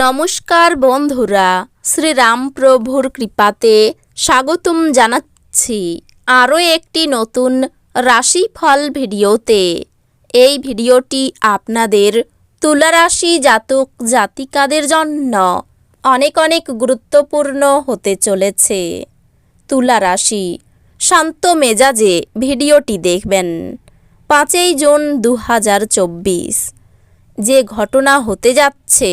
নমস্কার বন্ধুরা, শ্রীরামপ্রভুর কৃপাতে স্বাগতম জানাচ্ছি আরও একটি নতুন রাশিফল ভিডিওতে। এই ভিডিওটি আপনাদের তুলারাশি জাতক জাতিকাদের জন্য অনেক অনেক গুরুত্বপূর্ণ হতে চলেছে। তুলা রাশি শান্ত মেজাজে ভিডিওটি দেখবেন। পাঁচই জুন দু হাজার চব্বিশ, যে ঘটনা হতে যাচ্ছে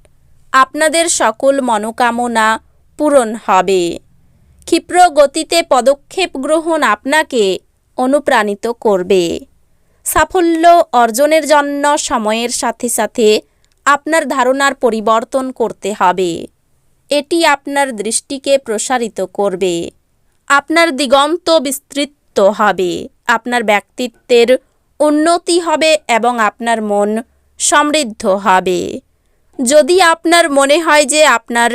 আপনাদের সকল মনোকামনা পূরণ হবে। ক্ষিপ্র গতিতে পদক্ষেপ গ্রহণ আপনাকে অনুপ্রাণিত করবে। সাফল্য অর্জনের জন্য সময়ের সাথে সাথে আপনার ধারণার পরিবর্তন করতে হবে। এটি আপনার দৃষ্টিকে প্রসারিত করবে। আপনার দিগন্ত বিস্তৃত হবে। আপনার ব্যক্তিত্বের উন্নতি হবে এবং আপনার মন সমৃদ্ধ হবে। যদি আপনার মনে হয় যে আপনার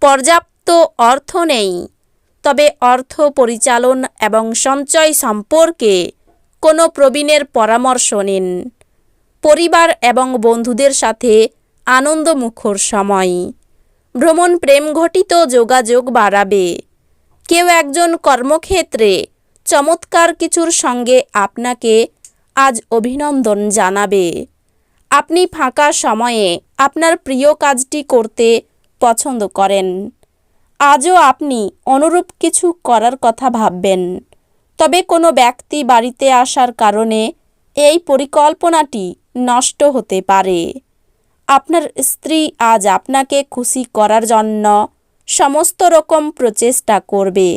পর্যাপ্ত অর্থ নেই, তবে অর্থ পরিচালন এবং সঞ্চয় সম্পর্কে কোনো প্রবীণের পরামর্শ নিন। পরিবার এবং বন্ধুদের সাথে আনন্দমুখর সময়। ভ্রমণ প্রেম ঘটিত যোগাযোগ বাড়াবে। কেউ একজন কর্মক্ষেত্রে চমৎকার কিছুর সঙ্গে আপনাকে আজ অভিনন্দন জানাবে। আপনি ফাঁকা সময়ে আপনার প্রিয় কাজটি করতে পছন্দ করেন। আজও আপনি অনুরূপ কিছু করার কথা ভাববেন। তবে কোনো ব্যক্তি বাড়িতে আসার কারণে এই পরিকল্পনাটি নষ্ট হতে পারে। আপনার স্ত্রী আজ আপনাকে খুশি করার জন্য সমস্ত রকম প্রচেষ্টা করবে।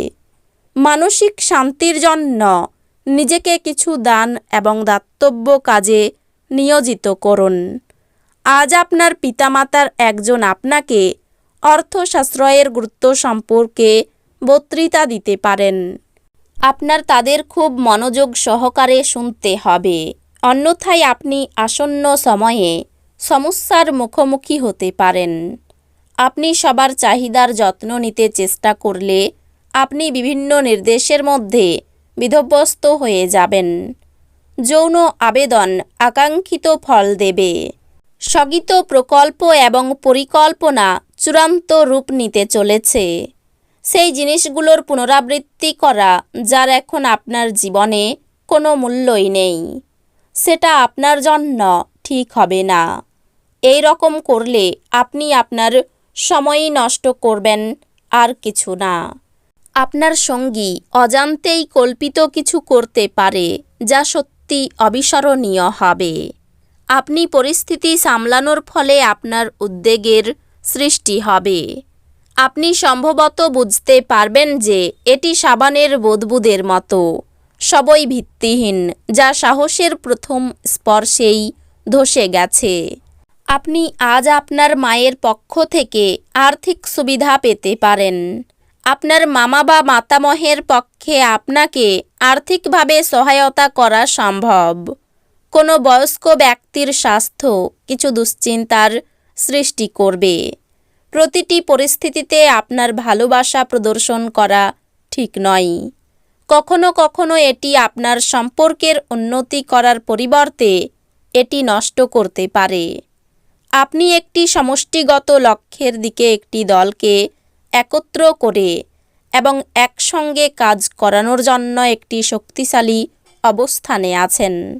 মানসিক শান্তির জন্য নিজেকে কিছু দান এবং দাতব্য কাজে নিয়োজিত করুন। আজ আপনার পিতামাতার একজন আপনাকে অর্থ সাশ্রয়ের গুরুত্ব সম্পর্কে বক্তৃতা দিতে পারেন। আপনার তাদের খুব মনোযোগ সহকারে শুনতে হবে। অন্যথায় আপনি আসন্ন সময়ে সমস্যার মুখোমুখি হতে পারেন। আপনি সবার চাহিদার যত্ন নিতে চেষ্টা করলে আপনি বিভিন্ন নির্দেশের মধ্যে বিধব্যস্ত হয়ে যাবেন। যৌন আবেদন আকাঙ্ক্ষিত ফল দেবে। স্থগিত প্রকল্প এবং পরিকল্পনা চূড়ান্ত রূপ নিতে চলেছে। সেই জিনিসগুলোর পুনরাবৃত্তি করা, যার এখন আপনার জীবনে কোনো মূল্যই নেই। সেটা আপনার জন্য ঠিক হবে না। এই রকম করলে আপনি আপনার সময়ই নষ্ট করবেন আর কিছু না। আপনার সঙ্গী অজান্তেই কল্পিত কিছু করতে পারে, যা সত্যি অবিস্মরণীয় হবে। আপনি পরিস্থিতি সামলানোর ফলে আপনার উদ্বেগের সৃষ্টি হবে। আপনি সম্ভবত বুঝতে পারবেন যে এটি সাবানের বুদবুদের মতো, সবই ভিত্তিহীন, যা সাহসের প্রথম স্পর্শেই ধসে গেছে। আপনি আজ আপনার মায়ের পক্ষ থেকে আর্থিক সুবিধা পেতে পারেন। আপনার মামা বা মাতামহের পক্ষে আপনাকে আর্থিকভাবে সহায়তা করা সম্ভব। কোনো বয়স্ক ব্যক্তির স্বাস্থ্য কিছু দুশ্চিন্তার সৃষ্টি করবে। প্রতিটি পরিস্থিতিতে আপনার ভালোবাসা প্রদর্শন করা ঠিক নয়। কখনো কখনো এটি আপনার সম্পর্কের উন্নতি করার পরিবর্তে এটি নষ্ট করতে পারে। আপনি একটি সমষ্টিগত লক্ষ্যের দিকে একটি দলকে একত্র করে এবং একসঙ্গে কাজ করানোর জন্য একটি শক্তিশালী অবস্থানে আছেন।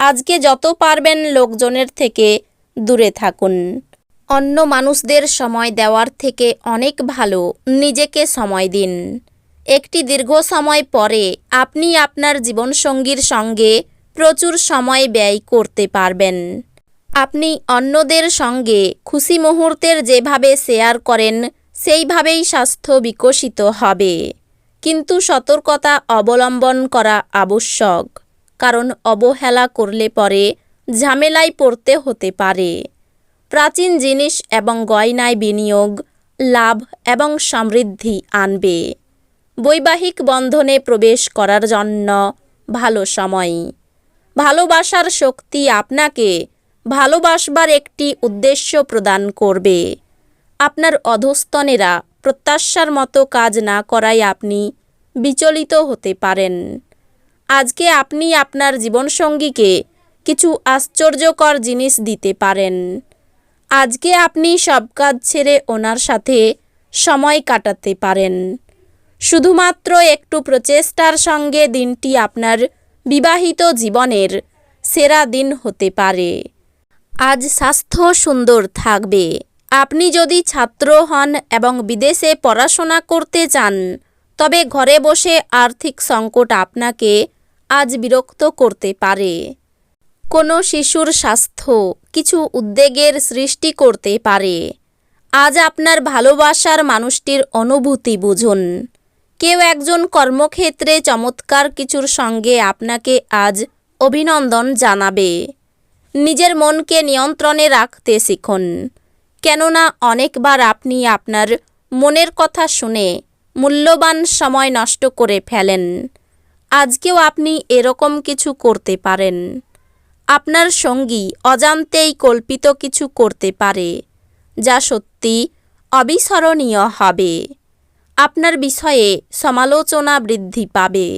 আজকে যত পারবেন লোকজনের থেকে দূরে থাকুন। অন্য মানুষদের সময় দেওয়ার থেকে অনেক ভালো। নিজেকে সময় দিন। একটি দীর্ঘ সময় পরে আপনি আপনার জীবনসঙ্গীর সঙ্গে প্রচুর সময় ব্যয় করতে পারবেন। আপনি অন্যদের সঙ্গে খুশি মুহূর্তের যেভাবে শেয়ার করেন সেইভাবেই স্বাস্থ্য বিকশিত হবে। কিন্তু সতর্কতা অবলম্বন করা আবশ্যক, কারণ অবহেলা করলে পরে ঝামেলায় পড়তে হতে পারে। প্রাচীন জিনিস এবং গয়নায় বিনিয়োগ, লাভ এবং সমৃদ্ধি আনবে। বৈবাহিক বন্ধনে প্রবেশ করার জন্য ভালো সময়। ভালোবাসার শক্তি আপনাকে ভালোবাসবার একটি উদ্দেশ্য প্রদান করবে। আপনার অধস্তনেরা প্রত্যাশার মতো কাজ না করায় আপনি বিচলিত হতে পারেন। আজকে আপনি আপনার জীবনসঙ্গীকে কিছু আশ্চর্যকর জিনিস দিতে পারেন। আজকে আপনি সব কাজ ছেড়ে ওনার সাথে সময় কাটাতে পারেন। শুধুমাত্র একটু প্রচেষ্টার সঙ্গে দিনটি আপনার বিবাহিত জীবনের সেরা দিন হতে পারে। আজ স্বাস্থ্য সুন্দর থাকবে। আপনি যদি ছাত্র হন এবং বিদেশে পড়াশোনা করতে চান, তবে ঘরে বসে আর্থিক সংকট আপনাকে আজ বিরক্ত করতে পারে। কোনো শিশুর স্বাস্থ্য কিছু উদ্বেগের সৃষ্টি করতে পারে। আজ আপনার ভালোবাসার মানুষটির অনুভূতি বুঝুন। কেউ একজন কর্মক্ষেত্রে চমৎকার কিছুর সঙ্গে আপনাকে আজ অভিনন্দন জানাবে। নিজের মনকে নিয়ন্ত্রণে রাখতে শিখুন। কেননা অনেকবার আপনি আপনার মনের কথা শুনে মূল্যবান সময় নষ্ট করে ফেলেন। আজকেও আপনি এরকম কিছু করতে পারেন। আপনার সঙ্গী অজান্তেই কল্পিত কিছু করতে পারে, যা সত্যি অবিস্মরণীয় হবে। আপনার বিষয়ে সমালোচনা বৃদ্ধি পাবে।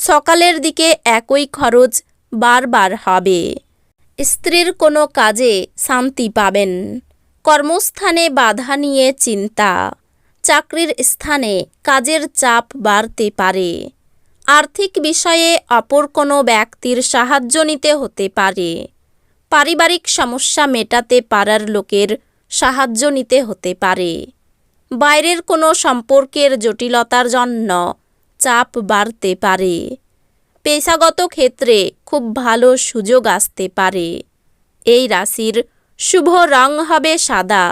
সকালের দিকে একই খরচ বারবার হবে। স্ত্রীর কোনো কাজে শান্তি পাবেন। কর্মস্থানে বাধা নিয়ে চিন্তা। চাকরির স্থানে কাজের চাপ বাড়তে পারে। আর্থিক বিষয়ে অপর কোনো ব্যক্তির সাহায্য নিতে হতে পারে। পারিবারিক সমস্যা মেটাতে পারার লোকের সাহায্য নিতে হতে পারে। বাইরের কোনো সম্পর্কের জটিলতার জন্য চাপ বাড়তে পারে। পেশাগত ক্ষেত্রে খুব ভালো সুযোগ আসতে পারে। এই রাশির শুভ রং হবে সাদা,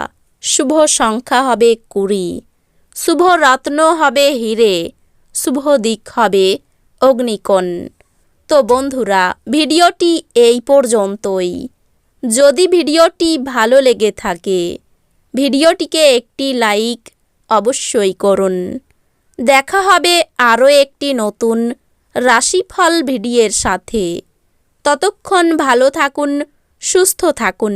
শুভ সংখ্যা হবে কুড়ি, শুভ রত্ন হবে হিরে, শুভ দিক হবে অগ্নিকোণ। তো বন্ধুরা, ভিডিওটি এই পর্যন্তই। যদি ভিডিওটি ভালো লেগে থাকে, ভিডিওটিকে একটি লাইক অবশ্যই করুন। দেখা হবে আরও একটি নতুন রাশিফল ভিডিওর সাথে। ততক্ষণ ভালো থাকুন, সুস্থ থাকুন।